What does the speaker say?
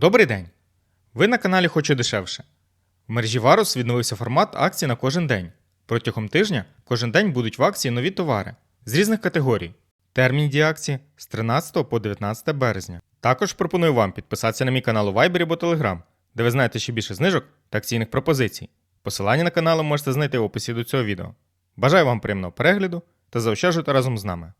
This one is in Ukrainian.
Добрий день! Ви на каналі Хочу дешевше. В мережі Варус відновився формат акцій на кожен день. Протягом тижня кожен день будуть в акції нові товари з різних категорій. Термін дії акції з 13 по 19 березня. Також пропоную вам підписатися на мій канал у Viber або Telegram, де ви знаєте ще більше знижок та акційних пропозицій. Посилання на канал можете знайти в описі до цього відео. Бажаю вам приємного перегляду та заощаджуйте разом з нами.